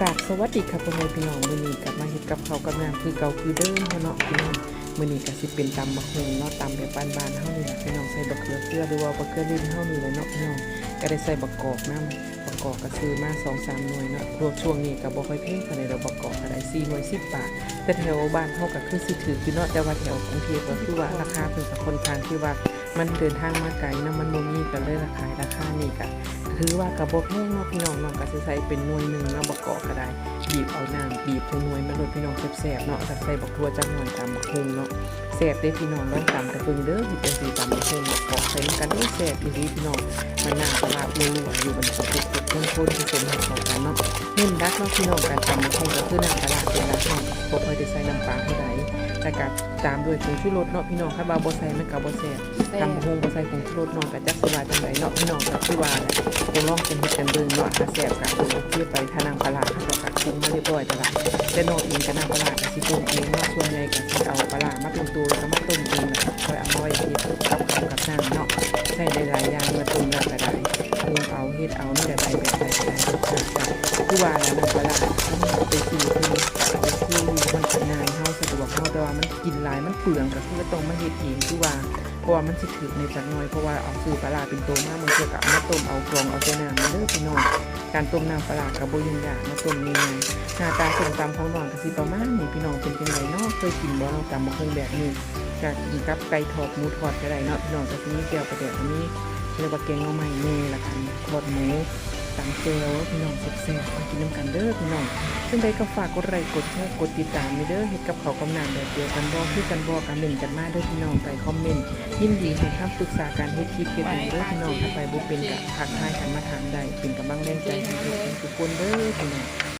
วัสดีครับพ่อแม่พี่น้องมื้อนี้กลับมาเฮ็ดกับข้าวกับน้ำคือเก่าคือเดิมเนาะพี่น้องมื้อนี้ก็สิเป็นตำบักหุ่งเนาะตำแบบบ้านๆเฮานี่แหละพี่น้องใส่บักเขือเกลือหรือว่าบักเขือลิ้นเฮานี่แหละเนาะพี่น้องก็ได้ใส่บักกอกน้ำบักกอกก็ซื้อมา2-3หน่วยเนาะรวมช่วงนี้ก็บ่ค่อยแพงปานใดดอกบักกอกก็ได้4หน่วย10บาทแต่แถวบ้านเฮาก็คือสิถืออยู่เนาะแต่ว่าแถวกรุงเทพก็คือว่าราคาเพิ่นก็ค่อนข้างที่ว่า มันเดินทางมาไกลนะมันบ่มีก็เลยราคาราคานี่ก็ถือว่ากระบอกแห้งเนาะพี่น้องน้องก็สิใส่เป็นหน่วยหนึ่งเนาะบักกอกก็ได้บีบเอาน้ำบีบใส่หน่วยมาโดพี่น้องแซ่บๆเนาะถ้าใส่บักทั่วจักหน่อยตามบักฮุงเนาะแซ่บเด้พี่น้องลองตำกระเบิ่งเด้อที่เป็นสีตำบักฮุงบักกอใส่นกันเด้แซ่บอีหลีพี่น้องมันน่าตลาดนัวๆอยู่บนสุดๆข้นๆผสมให้เข้ากันเนาะเน้นรักเนาะพี่น้องการตำบักฮุงก็คือน้ำตลาดเป็นรักเนาะบ่ค่อยได้ใส่น้ำปลาเท่าใด แต่ก็ตามด้วยผงชูรสเนาะพี่น้องถ้าบ่าบ่ใส่มันก็บ่แซ่บตำบักหุ่งบ่ใส่ผงชูรสเนาะก็จักสิว่าจังไดเนาะพี่น้องก็คือว่าแหละคงลองเป็นเฮ็ดกันเบิ่งเนาะถ้าแซ่บก็โอเคไปถ้านางปลาร้าเขาก็กัดปรุงมาเรียบร้อยแล้วล่ะแต่น้องเองก็นางปลาร้าก็สิปรุงเองเนาะส่วนใหญ่ก็สิเอาปลาร้ามาเป็นตัวแล้วก็มาต้มเองแล้วก็ค่อยเอามาไว้เฮ็ดกับข้าวกับน้ำเนาะใส่ได้หลายอย่างมาต้มแล้วก็ได้ปรุงเอาเฮ็ดเอานี่แบบใดแบบใดก็ได้รสชาติก็คือว่าแล้วนางปลาร้ามันไปซื้อ แต่ว่ามันกินลายมันเปลืองก็คือต้องมาเฮ็ดเองคือว่าเพราะว่ามันสิถือในจักหน่อยเพราะว่าเอาซื้อปลาเป็นตัวมามันเกี่ยวกับมาต้มเอากรองเอาแต่น้ำมาเด้อพี่น้องการต้มน้ำปลากับโบยุ่งยากมาต้มง่ายหน้าตาส้มตำของน้องก็สิประมาณนี้พี่น้องเป็นจังไดเนาะเคยกินบ่เนาะตำบักหุ่งแบบนี้ก็กินกับไก่ทอดหมูทอดก็ได้เนาะพี่น้องก็สิมีแก้วประเดี๋ยวนี้เรียกว่าแกงเอาใหม่แน่ละกันทอดหมู ตำเจลพี่น้องแซ่บๆมากินน้ำกันเด้อพี่น้องซึ่งใดก็ฝากกดไลค์กดแชร์กดติดตามไปเด้อเห็ดกับเขากำนานแบบเดียวกันบอกคือกันบอกกันหนึ่งกันมาเด้อพี่น้องไปคอมเมนต์ยินดีให้คำปรึกษาการเฮ็ดคลิปเฮ็ดหยังเด้อพี่น้องถ้าไปบุเป็นกับทักทายกันมาถามใดเป็นกำลังแรงใจให้ทุกคนทุกคนเด้อพี่น้อง